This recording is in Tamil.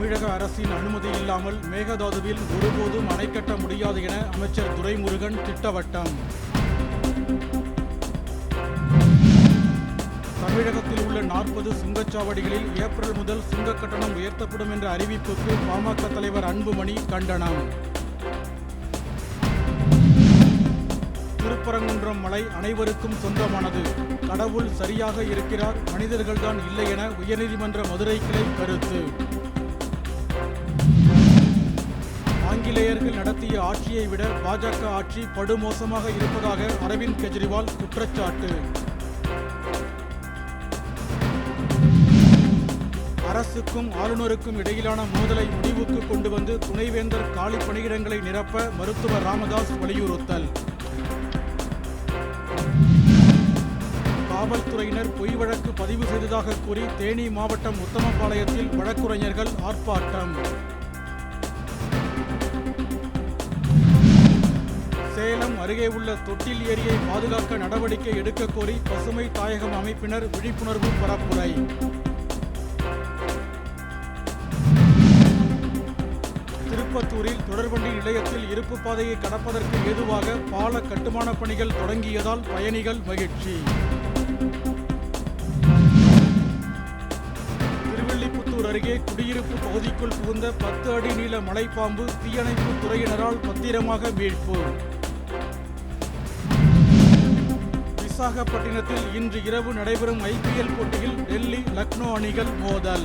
தமிழக அரசின் அனுமதி இல்லாமல் மேகதாதுவில் ஒருபோதும் அணை கட்ட முடியாது என அமைச்சர் துரைமுருகன் திட்டவட்டம். தமிழகத்தில் உள்ள நாற்பது சுங்கச்சாவடிகளில் ஏப்ரல் முதல் சுங்க கட்டணம் உயர்த்தப்படும் என்ற அறிவிப்புக்கு பாமக தலைவர் அன்புமணி கண்டனம். திருப்பரங்குன்றம் மலை அனைவருக்கும் சொந்தமானது. கடவுள் சரியாக இருக்கிறார் மனிதர்கள்தான் இல்லை என உயர்நீதிமன்ற மதுரை கிளை கருத்து. ஆங்கிலேயர்கள் நடத்திய ஆட்சியை விட பாஜக ஆட்சி படுமோசமாக இருப்பதாக அரவிந்த் கெஜ்ரிவால் குற்றச்சாட்டு. அரசுக்கும் ஆளுநருக்கும் இடையிலான மோதலை முடிவுக்கு கொண்டு வந்து துணைவேந்தர் காலி பணியிடங்களை நிரப்ப மருத்துவர் ராமதாஸ் வலியுறுத்தல். காவல்துறையினர் பொய் வழக்கு பதிவு செய்ததாக கூறி தேனி மாவட்டம் உத்தமபாளையத்தில் வழக்குரைஞர்கள் ஆர்ப்பாட்டம். சேலம் அருகே உள்ள தொட்டில் ஏரியை பாதுகாக்க நடவடிக்கை எடுக்க கோரி பசுமை தாயகம் அமைப்பினர் விழிப்புணர்வு பரப்புரை. திருப்பத்தூரில் தொடர்வண்டி நிலையத்தில் இருப்பு பாதையை கடப்பதற்கு ஏதுவாக பால கட்டுமான பணிகள் தொடங்கியதால் பயணிகள் மகிழ்ச்சி. திருவள்ளிபுத்தூர் அருகே குடியிருப்பு பகுதிக்குள் புகுந்த பத்து அடி நீள மலைப்பாம்பு தீயணைப்பு துறையினரால் பத்திரமாக மீட்பு. விசாகப்பட்டினத்தில் இன்று இரவு நடைபெறும் ஐபிஎல் போட்டியில் டெல்லி லக்னோ அணிகள் மோதல்.